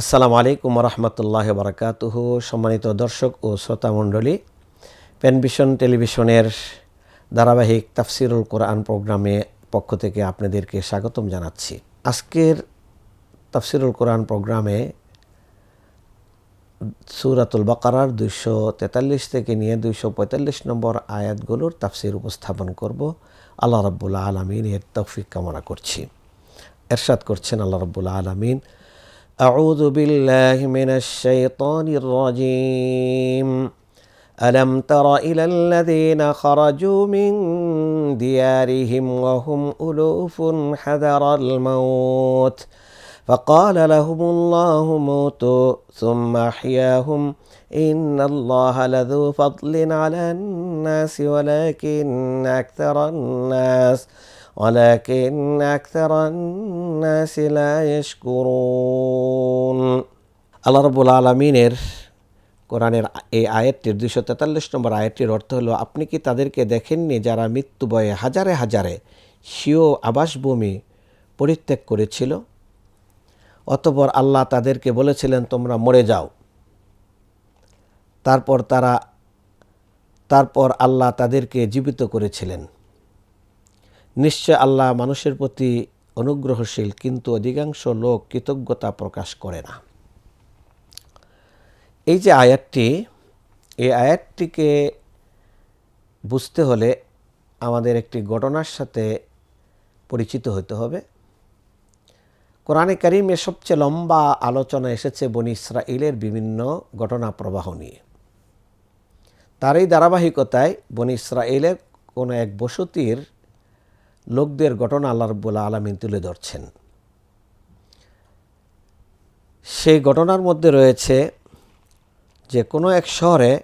আসসালামু আলাইকুম রহমতুল্লাহ বারকাতুহু সম্মানিত দর্শক ও শ্রোতা মণ্ডলী পেনভিশন টেলিভিশনের ধারাবাহিক তাফসিরুল কোরআন প্রোগ্রামে পক্ষ থেকে আপনাদেরকে স্বাগতম জানাচ্ছি। আজকের তাফসিরুল কোরআন প্রোগ্রামে সুরাতুল বাকারার দুইশো তেতাল্লিশ থেকে নিয়ে দুইশো পঁয়তাল্লিশ নম্বর আয়াতগুলোর তাফসির উপস্থাপন করব। আল্লাহ রব্বুল্লা আলমিন এর তৌফিক কামনা করছি। এরশাদ করছেন আল্লাহ রব্বুল্লা আলমিন। أعوذ بالله من الشيطان الرجيم. ألم تر إلى الذين خرجوا من ديارهم وهم ألوف حذر الموت؟ فقال لهم الله موتوا ثم أحياهم. إن الله لذو فضل على الناس ولكن أكثر الناس. ولكن أكثر الناس لا يشكرون আল্লাহ রবুল আলমিনের কোরআনের এই আয়াতটির দুইশো তেতাল্লিশ নম্বর আয়াতটির অর্থ হলো আপনি কি তাদেরকে দেখেননি যারা মৃত্যু বয়ে হাজারে হাজারে স্বীয় আবাসভূমি পরিত্যাগ করেছিল অতপর আল্লাহ তাদেরকে বলেছিলেন তোমরা মরে যাও তারপর তারা তারপর আল্লাহ তাদেরকে জীবিত করেছিলেন নিশ্চয় আল্লাহ মানুষের প্রতি অনুগ্রহশীল, কিন্তু অধিকাংশ লোক কৃতজ্ঞতা প্রকাশ করে না। এই যে আয়াতটি, এই আয়াতটিকে বুঝতে হলে আমাদের একটি ঘটনার সাথে পরিচিত হতে হবে। কোরআনে কারিমে সবচেয়ে লম্বা আলোচনা এসেছে বনি ইসরাইলের বিভিন্ন ঘটনা প্রবাহ নিয়ে। তার এই ধারাবাহিকতায় বনি ইসরাইলের কোনো এক বসতির লোকদের ঘটনা আল্লাহ রব্বুল্লা আলমিন তুলে ধরছেন। সেই ঘটনার মধ্যে রয়েছে যে কোনো এক শহরে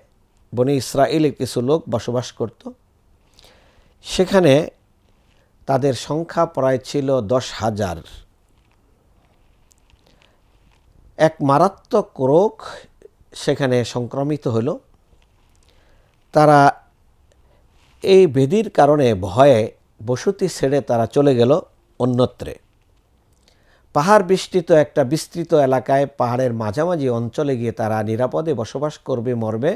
বনি ইসরায়েলের কিছু লোক বসবাস করত। সেখানে তাদের সংখ্যা প্রায় ছিল দশ হাজার। এক মারাত্মক রোগ সেখানে সংক্রমিত হল। তারা এই বেদির কারণে ভয়ে বসতি ছেড়ে তারা চলে গেল অন্যত্রে। পাহাড় বিস্তৃত একটা বিস্তৃত এলাকায় পাহাড়ের মাঝামাঝি অঞ্চলে গিয়ে তারা নিরাপদে বসবাস করবে, মরবে,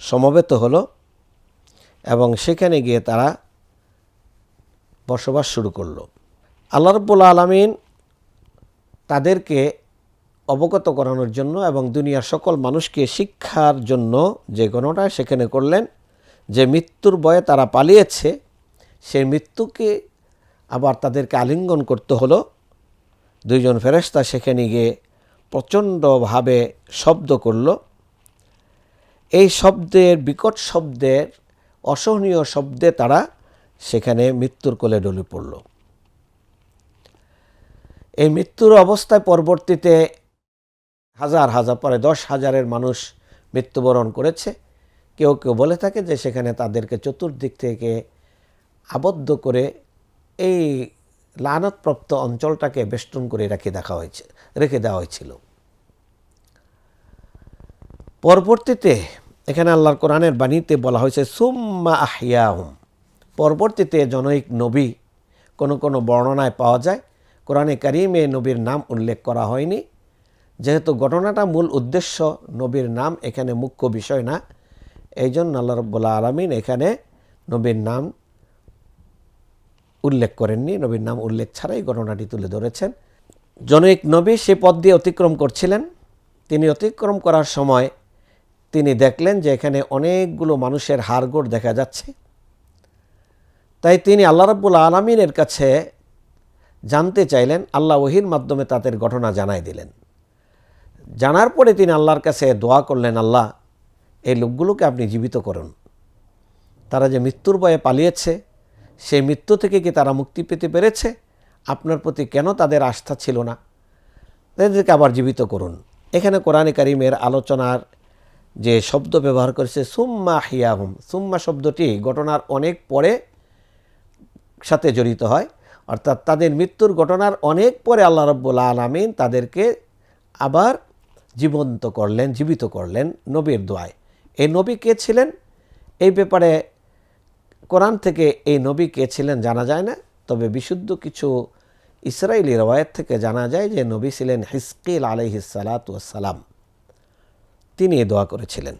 সমবেত হলো এবং সেখানে গিয়ে তারা বসবাস শুরু করল। আল্লাহ রব্বুল আলমিন তাদেরকে অবগত করানোর জন্য এবং দুনিয়ার সকল মানুষকে শিক্ষার জন্য যে গণনা সেখানে করলেন, যে মৃত্যুর বয়ে তারা পালিয়েছে সেই মৃত্যুকে আবার তাদেরকে আলিঙ্গন করতে হলো। দুইজন ফেরেস্তা সেখানে গিয়ে প্রচণ্ডভাবে শব্দ করল। এই শব্দের, বিকট শব্দের, অসহনীয় শব্দে তারা সেখানে মৃত্যুর কোলে ডলে পড়ল। এই মৃত্যুর অবস্থায় পরবর্তীতে হাজার হাজার পরে দশ হাজারের মানুষ মৃত্যুবরণ করেছে। কেউ কেউ বলে থাকে যে সেখানে তাদেরকে চতুর্দিক থেকে আবদ্ধ করে এই লানতপ্রাপ্ত অঞ্চলটাকে বেষ্টন করে রেখে দেখা হয়েছে, রেখে দেওয়া হয়েছিল। পরবর্তীতে এখানে আল্লাহর কোরআনের বাণীতে বলা হয়েছে, সুম্মা আহিয়াহুম পরবর্তীতে জনৈক নবী কোনো কোনো বর্ণনায় পাওয়া যায়। কোরআনে কারিমে নবীর নাম উল্লেখ করা হয়নি। যেহেতু ঘটনাটা মূল উদ্দেশ্য, নবীর নাম এখানে মুখ্য বিষয় না। এই জন্য আল্লাহ রব্বুল্লা আলমিন এখানে নবীর নাম উল্লেখ করেননি, নবীর নাম উল্লেখ ছাড়াই ঘটনাটি তুলে ধরেছেন। জনৈক নবী সে পথ দিয়ে অতিক্রম করছিলেন। তিনি অতিক্রম করার সময় তিনি দেখলেন যে এখানে অনেকগুলো মানুষের হাড়গোড় দেখা যাচ্ছে। তাই তিনি আল্লাহ রাব্বুল আলমিনের কাছে জানতে চাইলেন, আল্লাহ ওহির মাধ্যমে তাদের ঘটনা জানাই দিলেন। জানার পরে তিনি আল্লাহর কাছে দোয়া করলেন, আল্লাহ, এই লোকগুলোকে আপনি জীবিত করুন। তারা যে মৃত্যুর ভয়ে পালিয়েছে সেই মৃত্যু থেকে কি তারা মুক্তি পেতে পেরেছে? আপনার প্রতি কেন তাদের আস্থা ছিল না? তাদেরকে আবার জীবিত করুন। এখানে কোরআনে কারিমের আলোচনার যে শব্দ ব্যবহার করেছে, সুম্মা হিয়াহুম, সুম্মা শব্দটি ঘটনার অনেক পরে সাথে জড়িত হয়। অর্থাৎ তাদের মৃত্যুর ঘটনার অনেক পরে আল্লাহ রব্বুল আলমিন তাদেরকে আবার জীবন্ত করলেন, জীবিত করলেন নবীর দোয়ায়। এই নবী কে ছিলেন? এই ব্যাপারে কোরআন থেকে এই নবী কে ছিলেন জানা যায় না, তবে বিশুদ্ধ কিছু ইসরায়েলি রওয়ায়ত থেকে জানা যায় যে নবী ছিলেন হিসকিল আলহিসালাতাম তিনি এ দোয়া করেছিলেন।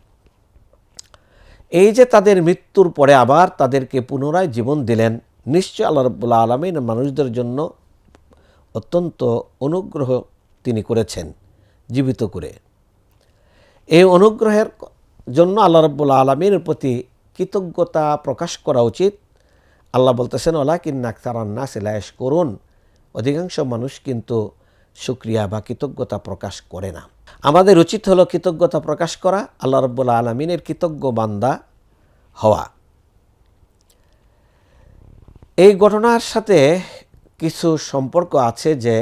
এই যে তাদের মৃত্যুর পরে আবার তাদেরকে পুনরায় জীবন দিলেন, নিশ্চয় আল্লাহ রব্বুল্লা আলমিন মানুষদের জন্য অত্যন্ত অনুগ্রহ তিনি করেছেন, জীবিত করে। এই অনুগ্রহের জন্য আল্লাহ রব্বুল্লা আলমীর প্রতি কৃতজ্ঞতা প্রকাশ করা উচিত। আল্লাহ বলতেছেন ওলা কিন্নাক্তারান্না সিলায়স করুন অধিকাংশ মানুষ কিন্তু সুক্রিয়া বা কৃতজ্ঞতা প্রকাশ করে না। আমাদের উচিত হলো কৃতজ্ঞতা প্রকাশ করা, আল্লাহ রব্বুল্লা আলমিনের কৃতজ্ঞ বান্দা হওয়া। এই ঘটনার সাথে কিছু সম্পর্ক আছে যে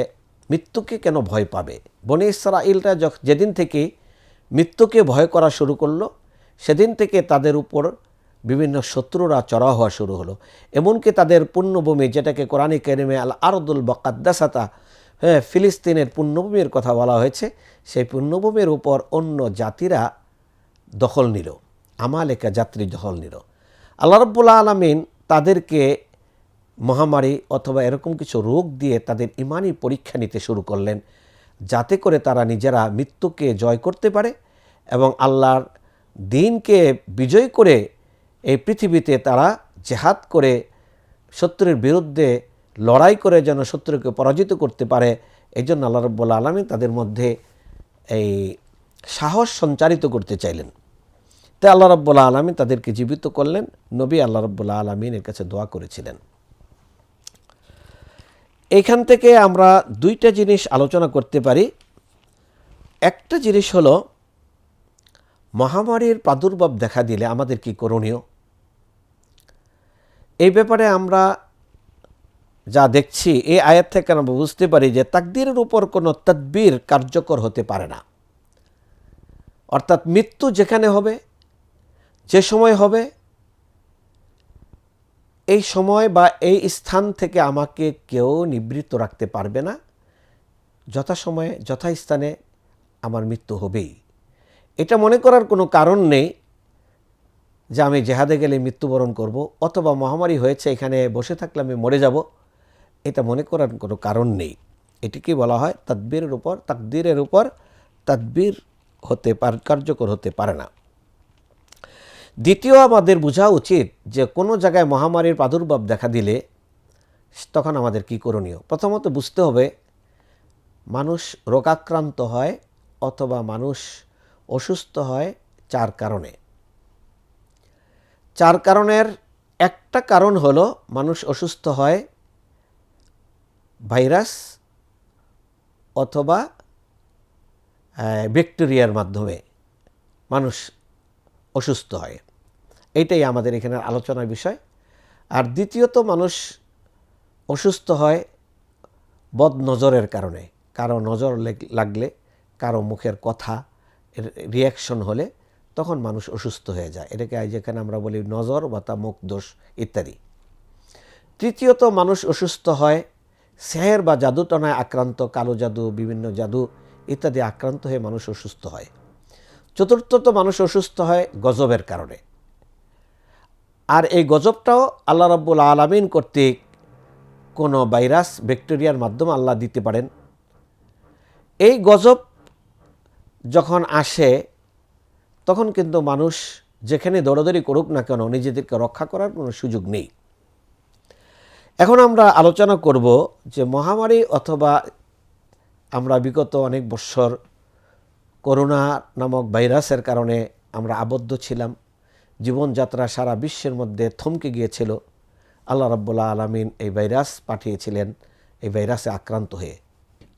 মৃত্যুকে কেন ভয় পাবে? বনি ইসরাইলরা যেদিন থেকে মৃত্যুকে ভয় করা শুরু করল, সেদিন থেকে তাদের উপর বিভিন্ন শত্রুরা চড়া হওয়া শুরু হলো। এমনকি তাদের পুণ্যভূমি, যেটাকে কোরআনী কেরিমে আল আরদুল বকাদ্দাসাতা হ্যাঁ ফিলিস্তিনের পুণ্যভূমির কথা বলা হয়েছে, সেই পুণ্যভূমির উপর অন্য জাতিরা দখল নিল। আমালেকা যাত্রী দখল নিল। আল্লাহ রব্বুল্লা আলমিন তাদেরকে মহামারী অথবা এরকম কিছু রোগ দিয়ে তাদের ইমানি পরীক্ষা নিতে শুরু করলেন, যাতে করে তারা নিজেরা মৃত্যুকে জয় করতে পারে এবং আল্লাহর দিনকে বিজয় করে এই পৃথিবীতে তারা জেহাদ করে শত্রুর বিরুদ্ধে লড়াই করে যেন শত্রুকে পরাজিত করতে পারে এই জন্য আল্লাহ রব্বুল্লা আলমী তাদের মধ্যে এই সাহস সঞ্চারিত করতে চাইলেন। তাই আল্লাহ রব্বুল্লা আলমী তাদেরকে জীবিত করলেন। নবী আল্লাহ রব্বুল্লা আলমিনের কাছে দোয়া করেছিলেন। এইখান থেকে আমরা দুইটা জিনিস আলোচনা করতে পারি। একটা জিনিস হলো, মহামারীর প্রাদুর্ভাব দেখা দিলে আমাদের কি করণীয়? এই ব্যাপারে আমরা যা দেখছি, এই আয়াত থেকে আমরা বুঝতে পারি যে তাকদিরের উপর কোনো তদ্বির কার্যকর হতে পারে না। অর্থাৎ মৃত্যু যেখানে হবে, যে সময় হবে, এই সময় বা এই স্থান থেকে আমাকে কেউ নিবৃত্ত রাখতে পারবে না। যথাসময়ে, যথাস্থানে আমার মৃত্যু হবেই। এটা মনে করার কোনো কারণ নেই যে আমি জেহাদে গেলে মৃত্যুবরণ করব অথবা মহামারী হয়েছে, এখানে বসে থাকলে আমি মরে যাব, এটা মনে করার কোনো কারণ নেই। এটিকে বলা হয় তাদবিরের উপর, তাকদিরের উপর তাদবির হতে পার, কার্যকর হতে পারে না। দ্বিতীয়, আমাদের বোঝা উচিত যে কোনো জায়গায় মহামারীর প্রাদুর্ভাব দেখা দিলে তখন আমাদের কি করণীয়? প্রথমত বুঝতে হবে, মানুষ রোগাক্রান্ত হয় অথবা মানুষ অসুস্থ হয়, চার কারণে। চার কারণের একটা কারণ হলো মানুষ অসুস্থ হয় ভাইরাস অথবা ব্যাকটেরিয়ার মাধ্যমে মানুষ অসুস্থ হয়। এইটাই আমাদের এখানের আলোচনার বিষয়। আর দ্বিতীয়ত, মানুষ অসুস্থ হয় বদ নজরের কারণে। কারও নজর লাগলে, কারও মুখের কথা রিয়াকশন হলে তখন মানুষ অসুস্থ হয়ে যায়। এটাকে যেখানে আমরা বলি নজর বা তা মুখ, দোষ ইত্যাদি। তৃতীয়ত মানুষ অসুস্থ হয় সেহের বা জাদুটনায় আক্রান্ত, কালো জাদু, বিভিন্ন জাদু ইত্যাদি আক্রান্ত হয়ে মানুষ অসুস্থ হয়। চতুর্থত মানুষ অসুস্থ হয় গজবের কারণে। আর এই গজবটাও আল্লাহ রব্বুল আলমিন কর্তৃক কোনো ভাইরাস, ব্যাকটেরিয়ার মাধ্যমে আল্লাহ দিতে পারেন। এই গজব যখন আসে তখন কিন্তু মানুষ যেখানে দৌড়াদৌড়ি করুক না কেন নিজেদেরকে রক্ষা করার কোনো সুযোগ নেই। এখন আমরা আলোচনা করব যে মহামারী অথবা আমরা বিগত অনেক বৎসর করোনা নামক ভাইরাসের কারণে আমরা আবদ্ধ ছিলাম, জীবনযাত্রা সারা বিশ্বের মধ্যে থমকে গিয়েছিল। আল্লাহ রাব্বুল্লাহ আলমিন এই ভাইরাস পাঠিয়েছিলেন, এই ভাইরাসে আক্রান্ত হয়ে।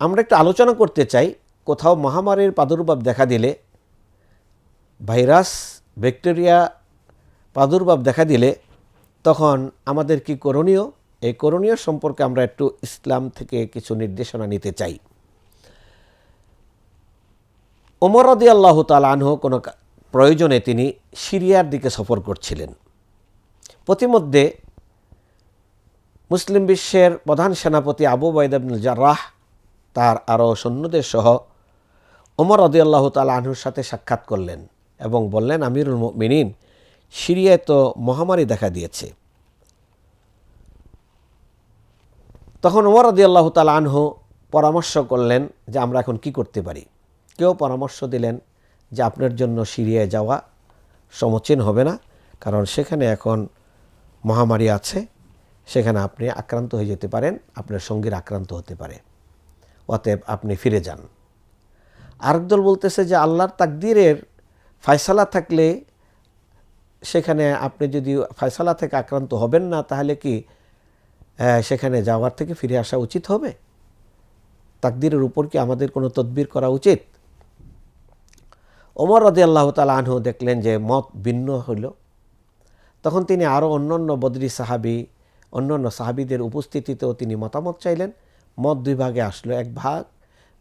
আমরা একটু আলোচনা করতে চাই, কোথাও মহামারীর প্রাদুর্ভাব দেখা দিলে ভাইরাস, ব্যাকটেরিয়া, প্রাদুর্ভাব দেখা দিলে তখন আমাদের কি করণীয়? এই করণীয় সম্পর্কে আমরা একটু ইসলাম থেকে কিছু নির্দেশনা নিতে চাই। ওমর রদি আল্লাহ তালানহ কোনো প্রয়োজনে তিনি সিরিয়ার দিকে সফর করছিলেন। প্রতিমধ্যে মুসলিম বিশ্বের প্রধান সেনাপতি আবু বাইদাবনুল জার্রাহ তার আরও সৈন্যদের সহ ওমর রদি আল্লাহ তালাহুর সাথে সাক্ষাৎ করলেন। এবং বললেন, আমিরুল মিনিন সিরিয়ায় তো মহামারী দেখা দিয়েছে। তখন ওমর রদি আল্লাহ তাল আনহু পরামর্শ করলেন যে, আমরা এখন কি করতে পারি? কেউ পরামর্শ দিলেন যে, আপনার জন্য সিরিয়ায় যাওয়া সমচীন হবে না, কারণ সেখানে এখন মহামারী আছে, সেখানে আপনি আক্রান্ত হয়ে যেতে পারেন, আপনার সঙ্গীর আক্রান্ত হতে পারে। অতএব আপনি ফিরে যান। আরেক দল বলতেছে যে, আল্লাহর তাকদিরের ফয়সালা থাকলে সেখানে আপনি যদি ফয়সালা থেকে আক্রান্ত হবেন না, তাহলে কি সেখানে যাওয়ার থেকে ফিরে আসা উচিত হবে? তাকদিরের উপর কি আমাদের কোনো তদবির করা উচিত? ওমর রদি আল্লাহ তালা আনহু দেখলেন যে মত ভিন্ন হইল। তখন তিনি আরও অন্যান্য বদরি সাহাবি, অন্যান্য সাহাবিদের উপস্থিতিতেও তিনি মতামত চাইলেন। মত দুই ভাগে আসলো, এক ভাগ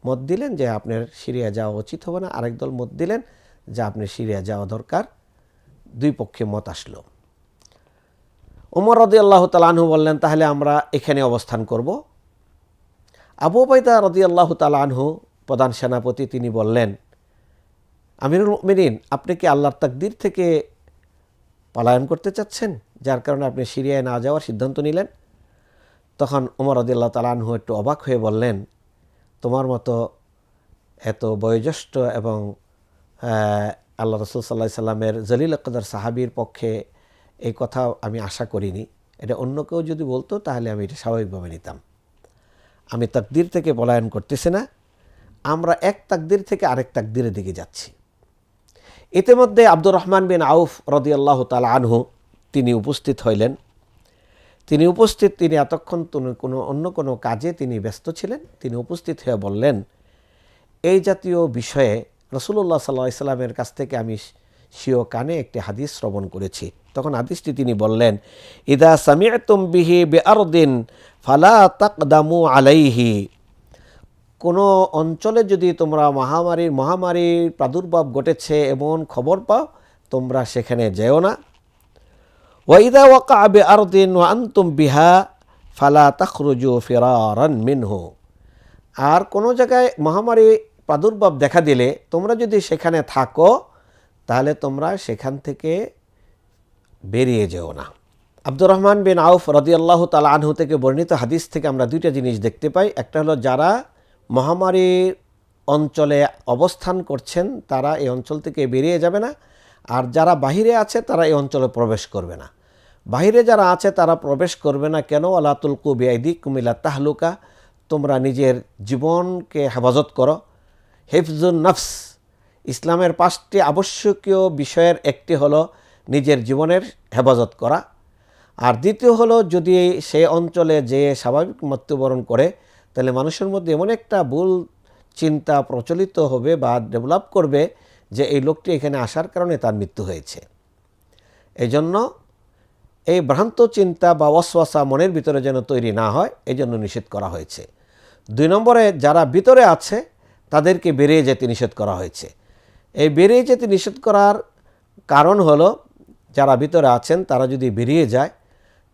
মত দিলেন যে আপনার সিরিয়া যাওয়া উচিত হবে না, আরেক দল মত দিলেন। যে আপনি সিরিয়া যাওয়া দরকার। দুই পক্ষে মত আসলো। ওমর রদি আল্লাহ তালাহু বললেন, তাহলে আমরা এখানে অবস্থান করব। আবু বাইদা রদি আল্লাহ তালাহু প্রধান সেনাপতি, তিনি বললেন, আমিরুল মিনিন আপনি কি আল্লাহর তাকদির থেকে পলায়ন করতে চাচ্ছেন, যার কারণে আপনি সিরিয়ায় না যাওয়ার সিদ্ধান্ত নিলেন? তখন উমর রদিল্লা তালানহু একটু অবাক হয়ে বললেন, তোমার মতো এত বয়োজ্যেষ্ঠ এবং আল্লাহ রসুল সাল্লাহ সাল্লামের জলিল কদর সাহাবির পক্ষে এই কথা আমি আশা করিনি। এটা অন্য কেউ যদি বলতো, তাহলে আমি এটা স্বাভাবিকভাবে নিতাম। আমি তাকদির থেকে পলায়ন করতেছি না। আমরা এক তাকদির থেকে আরেক তাকদিরের দিকে যাচ্ছি। ইতিমধ্যে আব্দুর রহমান বিন আউফ রদিয়াল্লাহ তাল আনহু তিনি উপস্থিত হইলেন। তিনি উপস্থিত, তিনি এতক্ষণ কোনো, অন্য কোনো কাজে তিনি ব্যস্ত ছিলেন। তিনি উপস্থিত হয়ে বললেন, এই জাতীয় বিষয়ে রসুল্লাহ সাল্লাহ ইসলামের কাছ থেকে আমি সিও কানে একটি হাদিস শ্রবণ করেছি। তখন হাদিসটি তিনি বললেন, ইদা সামিয়াতুম বিহি বে আরদিন ফালা তাকদামু আলাইহি। কোনো অঞ্চলে যদি তোমরা মহামারীর মহামারীর প্রাদুর্ভাব ঘটেছে এমন খবর পাও, তোমরা সেখানে যেও না। ওয়াইদা ওয়াকা আবে আরদিন ওয়া আন্তুম বিহা ফালা তাখরুজু ফিরারান মিনহু। আর কোনো জায়গায় মহামারী প্রাদুর্ভাব দেখা দিলে তোমরা যদি সেখানে থাকো, তাহলে তোমরা সেখান থেকে বেরিয়ে যেও না। আব্দুর রহমান বিন আউফ রদিয়াল্লাহ তালা আনহু থেকে বর্ণিত হাদিস থেকে আমরা দুইটা জিনিস দেখতে পাই। একটা হলো, যারা মহামারীর অঞ্চলে অবস্থান করছেন, তারা এই অঞ্চল থেকে বেরিয়ে যাবে না। আর যারা বাহিরে আছে, তারা এই অঞ্চলে প্রবেশ করবে না। বাহিরে যারা আছে, তারা প্রবেশ করবে না কেন? আলাতুল কুবিআদি কুমিলা তাহলুকা, তোমরা নিজের জীবনকে হেফাজত করো। হেফজুন নফস, ইসলামের পাঁচটি আবশ্যকীয় বিষয়ের একটি হলো নিজের জীবনের হেফাজত করা। আর দ্বিতীয় হলো যদি সে অঞ্চলে যে স্বাভাবিক মৃত্যুবরণ করে, তাহলে মানুষের মধ্যে এমন একটা ভুল চিন্তা প্রচলিত হবে বা ডেভেলপ করবে যে এই লোকটি এখানে আসার কারণে তার মৃত্যু হয়েছে। এই জন্য এই ভ্রান্ত চিন্তা বা অশ্বাসা মনের ভিতরে যেন তৈরি না হয় এই জন্য নিষেধ করা হয়েছে। দুই নম্বরে যারা ভিতরে আছে তাদেরকে বেরিয়ে যেতে নিষেধ করা হয়েছে। এই বেরিয়ে যেতে নিষেধ করার কারণ হলো, যারা ভিতরে আছেন, তারা যদি বেরিয়ে যায়,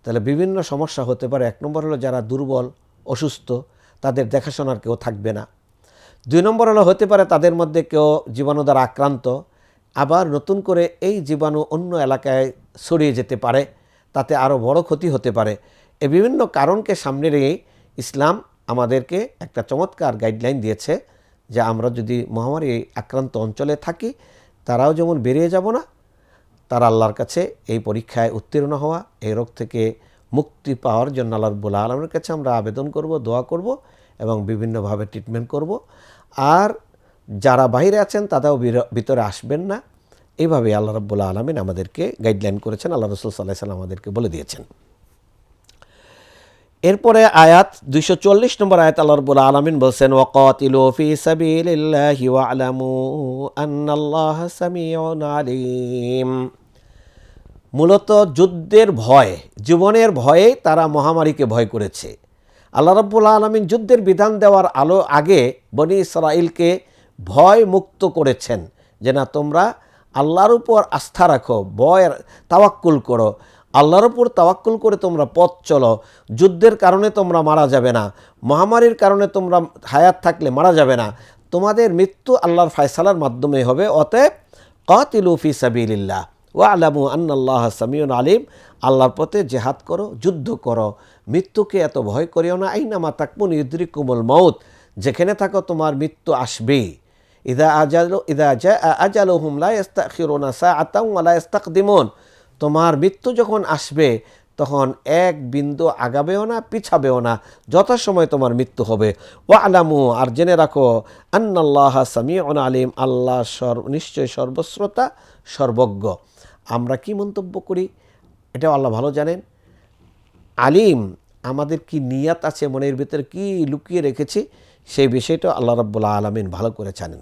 তাহলে বিভিন্ন সমস্যা হতে পারে। এক নম্বর হলো যারা দুর্বল, অসুস্থ, তাদের দেখাশোনার কেউ থাকবে না। দুই নম্বর হলো হতে পারে তাদের মধ্যে কেউ জীবাণু দ্বারা আক্রান্ত, আবার নতুন করে এই জীবাণু অন্য এলাকায় ছড়িয়ে যেতে পারে, তাতে আরও বড় ক্ষতি হতে পারে। এ বিভিন্ন কারণকে সামনে রেখেই ইসলাম আমাদেরকে একটা চমৎকার গাইডলাইন দিয়েছে যে আমরা যদি মহামারী আক্রান্ত অঞ্চলে থাকি, তারাও যেমন বেরিয়ে যাব না, তারা আল্লাহর কাছে এই পরীক্ষায় উত্তীর্ণ হওয়া, এই রোগ থেকে মুক্তি পাওয়ার জন্য আল্লাহ রব্বুল আলমের কাছে আমরা আবেদন করব, দোয়া করব এবং বিভিন্নভাবে ট্রিটমেন্ট করব। আর যারা বাইরে আছেন, তারাও ভিতরে আসবেন না। এইভাবে আল্লাহ রব্বুল আলমিন আমাদেরকে গাইডলাইন করেছেন। আল্লাহ রসুল সাল্লাহ সাল্লাম আমাদেরকে বলে দিয়েছেন। এরপরে আয়াত দুইশো চল্লিশ নম্বর আয়াত আল্লাহ আলমিন বলছেন, ওয়াকাতিলু মূলত যুদ্ধের ভয়, জীবনের ভয়ে তারা মহামারীকে ভয় করেছে। আল্লাহ রব্বুল আলমিন যুদ্ধের বিধান দেওয়ার আলো আগে বনি ইসরাইলকে ভয় মুক্ত করেছেন যে, না, তোমরা আল্লাহর উপর আস্থা রাখো ভয় তাওয়াক্কুল করো আল্লাহর উপর তাওয়াক্কুল করে তোমরা পথ চলো, যুদ্ধের কারণে তোমরা মারা যাবে না, মহামারীর কারণে তোমরা হায়াত থাকলে মারা যাবে না, তোমাদের মৃত্যু আল্লাহর ফায়সালার মাধ্যমে হবে, অতএব কাতিলু ফি সাবিলিল্লাহ ও আলামু আন্নাল্লাহ সামিউন আলিম, আল্লাহর পথে জেহাদ করো, যুদ্ধ করো, মৃত্যুকে এত ভয় করিও না, আইনামা তাকমুন ইদ্রি কুমল মৌত যেখানে থাকো তোমার মৃত্যু আসবেই ইদা আজাল, ইদা জা আজাল হুমলা ইস্তাখিরোনা সা আতাং আলা ইস্তাকদিমন তোমার মৃত্যু যখন আসবে, তখন এক বিন্দু আগাবেও না, পিছাবেও না। যথাসময় তোমার মৃত্যু হবে। ও আলামু আর জেনে রাখো, আন্নাল্লাহ সামি আলিম, আল্লাহ সর্ব নিশ্চয় সর্বশ্রোতা, সর্বজ্ঞ। আমরা কি মন্তব্য করি? এটাও আল্লাহ ভালো জানেন। আলিম, আমাদের কি নিয়াত আছে, মনের ভিতরে কি লুকিয়ে রেখেছি, সেই বিষয়টা আল্লাহ রব্বুল্লাহ আলমিন ভালো করে জানেন।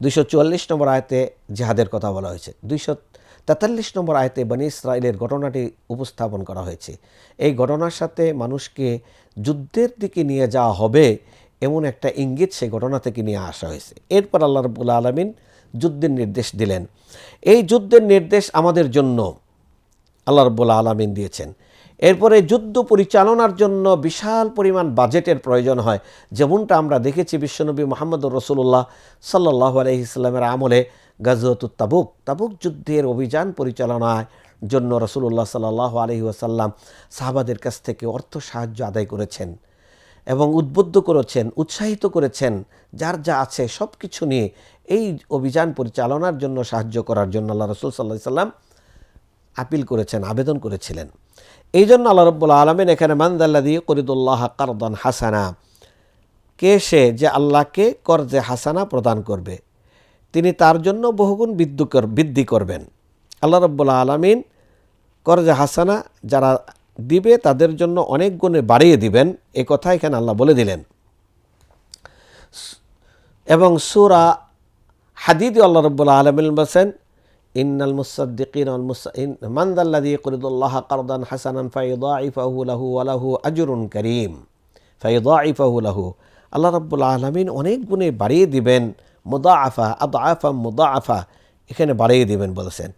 দুইশো চুয়াল্লিশ নম্বর আয়তে জেহাদের কথা বলা হয়েছে। দুইশো তেতাল্লিশ নম্বর আয়তে বনি ইসরায়েলের ঘটনাটি উপস্থাপন করা হয়েছে। এই ঘটনার সাথে মানুষকে যুদ্ধের দিকে নিয়ে যাওয়া হবে এমন একটা ইঙ্গিত সেই ঘটনা থেকে নিয়ে আসা হয়েছে। এরপর আল্লাহ রবুল্লা আলমিন যুদ্ধের নির্দেশ দিলেন। এই যুদ্ধের নির্দেশ আমাদের জন্য আল্লাহ রব্বুল্লা আলমিন দিয়েছেন। এরপরে যুদ্ধ পরিচালনার জন্য বিশাল পরিমাণ বাজেটের প্রয়োজন হয়। যেমনটা আমরা দেখেছি বিশ্বনবী মোহাম্মদ রসুল্লাহ সাল্লাহ আলহিসাল্লামের আমলে গাজরত তাবুক। তাবুক যুদ্ধের অভিযান পরিচালনার জন্য রসুল্লাহ সাল্লাহ আলহি আসাল্লাম সাহাবাদের কাছ থেকে অর্থ সাহায্য আদায় করেছেন এবং উদ্বুদ্ধ করেছেন, উৎসাহিত করেছেন, যার যা আছে সব কিছু নিয়ে এই অভিযান পরিচালনার জন্য সাহায্য করার জন্য আল্লাহ রসুল সাল্লাহ সাল্লাম আপিল করেছেন, আবেদন করেছিলেন। এই জন্য আল্লাহ রব্বুল আলমিন এখানে মান্দাল্লাদি করিদুল্লাহ কারদান হাসানা কে সে যে আল্লাহকে করজে হাসানা প্রদান করবে, তিনি তার জন্য বহুগুণ বৃদ্ধি বৃদ্ধি করবেন। আল্লাহ রব্বুল আলমিন করজে হাসানা যারা দিবে, তাদের জন্য অনেক গুণে বাড়িয়ে দিবেন। এ কথা এখানে আল্লাহ বলে দিলেন। এবং সুরা হাদিদ আল্লাহ রব্বুল আলমিন বলছেন ইন্নাল মুসাদ্দিকিন আল মুসাইন মান্দাল্লাদি করিদুল্লাহ কারদান হাসানান ফাইদাইফাহু লাহু ওয়ালাহু আজরুন করিম। ফাইদাইফাহু লাহু। আল্লাহ রব্বুল আলমিন অনেক গুণে বাড়িয়ে দিবেন মুদা আফা আদা আফা এখানে বাড়িয়ে দিবেন বলেছেন।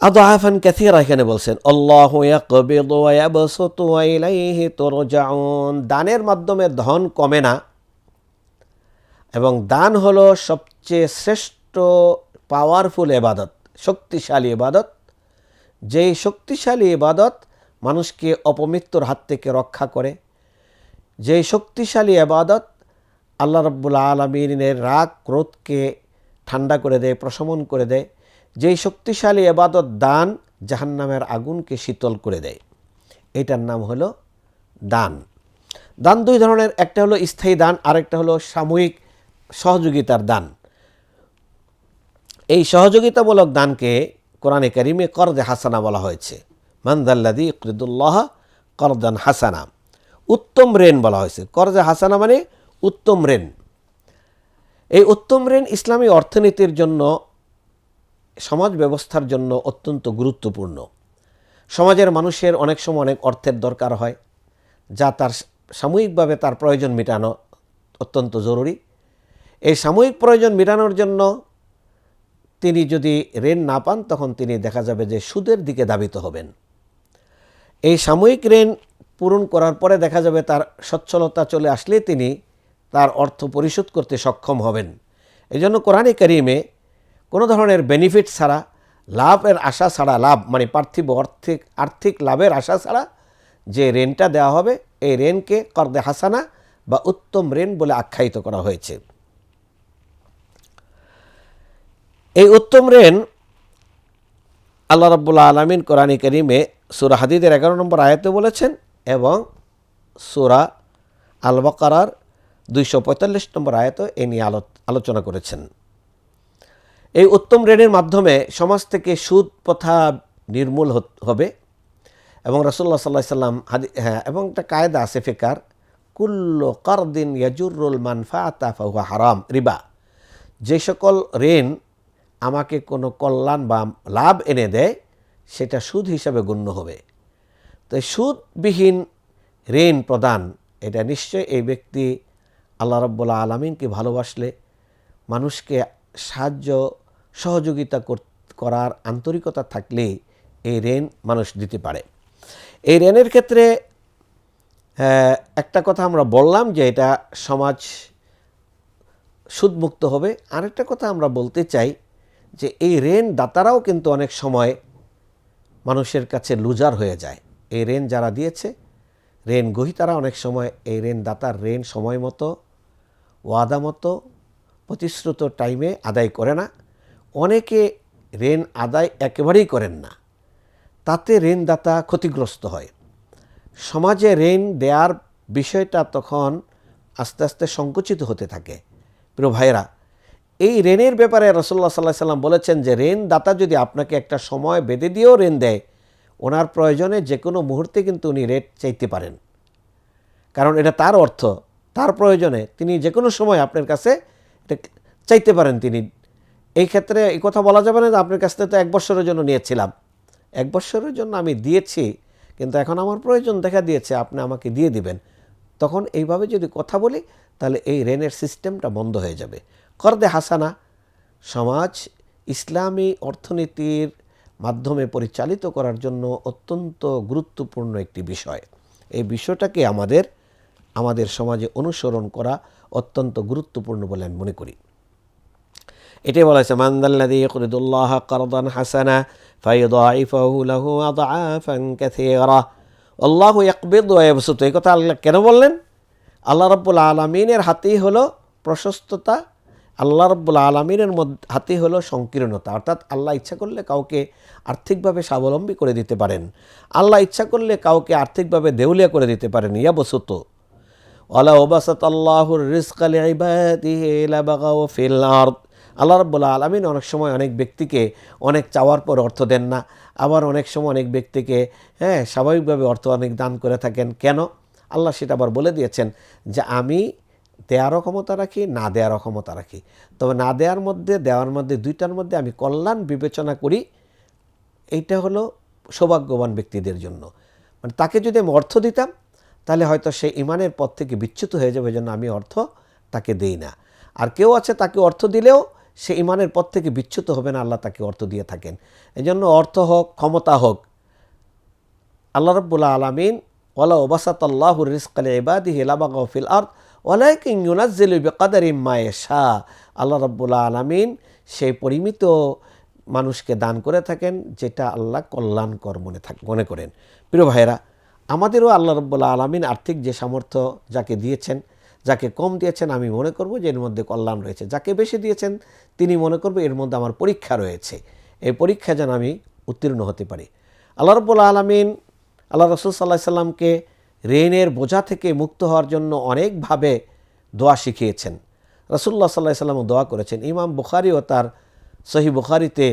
আদাফান ক্যাথিরা এখানে বলছেন ওয়া ইয়াবসুতু ওয়া ইলাইহি তুরজাউন। দানের মাধ্যমে ধন কমে না। এবং দান হলো সবচেয়ে শ্রেষ্ঠ পাওয়ারফুল এবাদত, শক্তিশালী এবাদত। যেই শক্তিশালী এবাদত মানুষকে অপমৃত্যুর হাত থেকে রক্ষা করে, যেই শক্তিশালী এবাদত আল্লাহ রব্বুল আলমিনের রাগ, ক্রোধকে ঠান্ডা করে দেয়, প্রশমন করে দেয়, যেই শক্তিশালী এবাদত দান জাহান্নামের আগুনকে শীতল করে দেয়, এটার নাম হলো দান। দান দুই ধরনের, একটা হলো স্থায়ী দান, আরেকটা হলো সাময়িক সহযোগিতার দান। এই সহযোগিতামূলক দানকে কোরআনে করিমে করদে হাসানা বলা হয়েছে। মান্দাল্লাদি ইকরিদুল্লাহ করদান হাসানা। উত্তম ঋণ বলা হয়েছে। করজে হাসানা মানে উত্তম ঋণ। এই উত্তম ঋণ ইসলামী অর্থনীতির জন্য, সমাজ ব্যবস্থার জন্য অত্যন্ত গুরুত্বপূর্ণ। সমাজের মানুষের অনেক সময় অনেক অর্থের দরকার হয়, যা তার সাময়িকভাবে তার প্রয়োজন মেটানো অত্যন্ত জরুরি। এই সাময়িক প্রয়োজন মেটানোর জন্য তিনি যদি ঋণ না পান, তখন তিনি দেখা যাবে যে সুদের দিকে দাবিত হবেন। এই সাময়িক ঋণ পূরণ করার পরে দেখা যাবে তার সচ্ছলতা চলে আসলে তিনি তার অর্থ পরিশোধ করতে সক্ষম হবেন। এই জন্য কোরআনে করিমে কোনো ধরনের বেনিফিট ছাড়া, লাভের আশা ছাড়া, লাভ মানে পার্থিব আর্থিক আর্থিক লাভের আশা ছাড়া যে ঋণটা দেওয়া হবে, এই ঋণকে করদে হাসানা বা উত্তম ঋণ বলে আখ্যায়িত করা হয়েছে। এই উত্তম রেন আল্লাহ রব্বুল্লা আলমিন কোরআনী করিমে সুরা হাদিদের এগারো নম্বর আয়াতে বলেছেন এবং সুরা আল বকারার দুইশো পঁয়তাল্লিশ নম্বর আয়ত এ নিয়ে আলো, আলোচনা করেছেন। এই উত্তম ঋণের মাধ্যমে সমাজ থেকে সুদ প্রথা নির্মূল হবে এবং রসুল্লাহ সাল্লাহ সাল্লাম হাদি হ্যাঁ এবং একটা কায়দা আছে ফেকার, কুল্ল করদিন ইয়াজুরুল মানফা আতাফা হারাম, রিবা। যে সকল ঋণ আমাকে কোনো কল্যাণ বা লাভ এনে দেয়, সেটা সুদ হিসাবে গণ্য হবে। তো সুদবিহীন ঋণ প্রদান, এটা নিশ্চয় এই ব্যক্তি আল্লাহ রব্বুল্লা আলমিনকে ভালোবাসলে মানুষকে সাহায্য, সহযোগিতা কর- করার আন্তরিকতা থাকলে এই ঋণ মানুষ দিতে পারে। এই ঋণের ক্ষেত্রে একটা কথা আমরা বললাম যে এটা সমাজ সুদমুক্ত হবে। আরেকটা কথা আমরা বলতে চাই যে এই ঋণ দাতারাও কিন্তু অনেক সময় মানুষের কাছে লুজার হয়ে যায়। এই ঋণ যারা দিয়েছে ঋণ গ্রহীতারা অনেক সময় এই ঋণ দাতার ঋণ সময় মতো, ওয়াদা মতো, প্রতিশ্রুত টাইমে আদায় করে না। অনেকে ঋণ আদায় একেবারেই করেন না। তাতে ঋণদাতা ক্ষতিগ্রস্ত হয়। সমাজে ঋণ দেওয়ার বিষয়টা তখন আস্তে আস্তে সংকুচিত হতে থাকে। প্রিয় ভাইরা এই ঋণের ব্যাপারে রসল্লা সাল্লাহ সাল্লাম বলেছেন যে ঋণদাতা যদি আপনাকে একটা সময় বেঁধে দিয়েও ঋণ দেয়, ওনার প্রয়োজনে যে কোনো মুহূর্তে কিন্তু উনি রেট চাইতে পারেন। কারণ এটা তার অর্থ। তার প্রয়োজনে তিনি যে কোনো সময় আপনার কাছে এটা চাইতে পারেন তিনি। এই ক্ষেত্রে এই কথা বলা যাবে না যে আপনার কাছ থেকে তো এক বছরের জন্য নিয়েছিলাম। এক বছরের জন্য আমি দিয়েছি, কিন্তু এখন আমার প্রয়োজন দেখা দিয়েছে, আপনি আমাকে দিয়ে দিবেন। তখন এইভাবে যদি কথা বলি, তাহলে এই ঋণের সিস্টেমটা বন্ধ হয়ে যাবে। করদে হাসানা সমাজ ইসলামী অর্থনীতির মাধ্যমে পরিচালিত করার জন্য অত্যন্ত গুরুত্বপূর্ণ একটি বিষয়। এই বিষয়টাকে আমাদের আমাদের সমাজে অনুসরণ করা অত্যন্ত গুরুত্বপূর্ণ বলে আমি মনে করি। এটাই বলা হয়েছে মান্দাল্লাদি ইকরিদুল্লাহ কারদান হাসানা ফাইদাইফাহু লাহু আদআফান কাসীরা। আল্লাহু ইয়াকবিদু ওয়া ইয়াবসুতু। এই কথা আল্লাহ কেন বললেন? আল্লাহ রাব্বুল আলামিনের হাতেই হলো প্রশস্ততা আল্লাহ রাব্বুল আলামিনের মধ্যে হাতেই হলো সংকীর্ণতা। অর্থাৎ আল্লাহ ইচ্ছা করলে কাউকে আর্থিকভাবে স্বাবলম্বী করে দিতে পারেন। আল্লাহ ইচ্ছা করলে কাউকে আর্থিকভাবে দেউলিয়া করে দিতে পারেন। ওয়ালাউ বাসাত। আল্লাহুর লিইবাদিহি লাবাগাউ ফিল আরদ। আল্লাহ রাব্বুল আলামিন অনেক সময় অনেক ব্যক্তিকে অনেক চাওয়ার পর অর্থ দেন না। আবার অনেক সময় অনেক ব্যক্তিকে হ্যাঁ স্বাভাবিকভাবে অর্থ অনেক দান করে থাকেন। কেন? আল্লাহ সেটা আবার বলে দিয়েছেন যে, আমি দেওয়ারও ক্ষমতা রাখি, না দেওয়ারও ক্ষমতা রাখি। তবে না দেওয়ার মধ্যে দেওয়ার মধ্যে, দুইটার মধ্যে আমি কল্যাণ বিবেচনা করি, এইটা হলো সৌভাগ্যবান ব্যক্তিদের জন্য। মানে তাকে যদি আমি অর্থ দিতাম, তাহলে হয়তো সে ইমানের পথ থেকে বিচ্যুত হয়ে যাবে জন্য আমি অর্থ তাকে দেই না। আর কেউ আছে তাকে অর্থ দিলেও, সে ইমানের পথ থেকে বিচ্যুত হবে না, আল্লাহ তাকে অর্থ দিয়ে থাকেন। এজন্য অর্থ হোক, ক্ষমতা হোক, আল্লাহ রব্বুল্লা আলমিন ওলা ওবাসাত আল্লাহ রিসকাল ইবাদি হিলাবা গফিল আর্থ ওলাইকিং ইউনাজ্জিল বেকাদার ইম্মায়ে শাহ আল্লাহ রব্বুল্লা আলমিন সেই পরিমিত মানুষকে দান করে থাকেন, যেটা আল্লাহ কল্যাণকর মনে থাক, মনে করেন। প্রিয় ভাইরা আমাদেরও আল্লাহ রব্বুল্লা আলমিন আর্থিক যে সামর্থ্য যাকে দিয়েছেন, যাকে কম দিয়েছেন, আমি মনে করব যে এর মধ্যে কল্যাণ রয়েছে। যাকে বেশি দিয়েছেন, তিনি মনে করবে এর মধ্যে আমার পরীক্ষা রয়েছে। এই পরীক্ষা যেন আমি উত্তীর্ণ হতে পারি। আল্লাহ রব্বুল আলমিন, আল্লাহ রসুল সাল্লাহ সাল্লামকে ঋণের বোঝা থেকে মুক্ত হওয়ার জন্য অনেকভাবে দোয়া শিখিয়েছেন। রসুল্লাহ সাল্লাহ সাল্লাম দোয়া করেছেন। ইমাম বুখারিও তার সহি বুখারিতে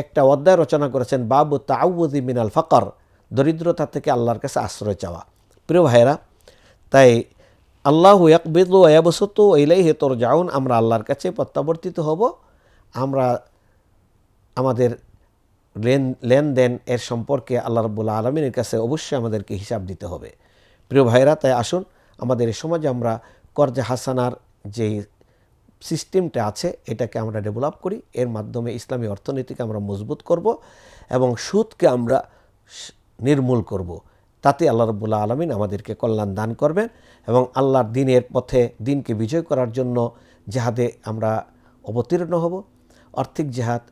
একটা অধ্যায় রচনা করেছেন, বাবু তাউদ্দি মিনাল ফকর, দরিদ্রতা থেকে আল্লাহর কাছে আশ্রয় চাওয়া। প্রিয় ভাইরা তাই আল্লাহ ইয়াকবিদু ইয়াবসতু ইলাইহি তোর যাউন আমরা আল্লাহর কাছে প্রত্যাবর্তিত হব। আমরা আমাদের লেনদেন এর সম্পর্কে আল্লাহ রব্বুল্লা আলমিনের কাছে অবশ্যই আমাদেরকে হিসাব দিতে হবে। প্রিয় ভাইরা তাই আসুন আমাদের এই সমাজে আমরা কর্জে হাসানার যে সিস্টেমটা আছে, এটাকে আমরা ডেভেলপ করি। এর মাধ্যমে ইসলামী অর্থনীতিকে আমরা মজবুত করব এবং সুদকে আমরা নির্মূল করব। তাতে আল্লাহ রব্বুল্লাহ আলমিন আমাদেরকে কল্যাণ দান করবেন এবং আল্লাহর দিনের পথে দিনকে বিজয় করার জন্য জেহাদে আমরা অবতীর্ণ হব। আর্থিক জেহাদ,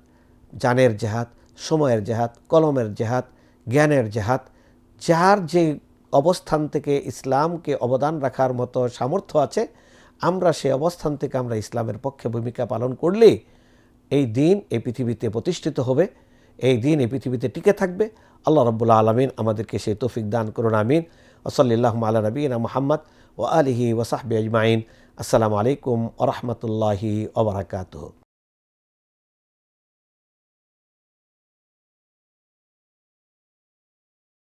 জানের জেহাদ সময়ের জেহাদ, কলমের জেহাদ, জ্ঞানের জেহাদ, যার যে অবস্থান থেকে ইসলামকে অবদান রাখার মতো সামর্থ্য আছে, আমরা সে অবস্থান থেকে আমরা ইসলামের পক্ষে ভূমিকা পালন করলে এই দিন এই পৃথিবীতে প্রতিষ্ঠিত হবে, এই দিন এই পৃথিবীতে টিকে থাকবে। আল্লাহ রব্বুল্লা আলমিন আমাদেরকে সেই তৌফিক দান করুন, আমিন। ওসল্লাহ আলা নবীনা মোহাম্মদ ও আলিহি ওসাহবি আজমাইন। আসসালামু আলাইকুম ওরহমতুল্লাহি ওবরাকাতুহ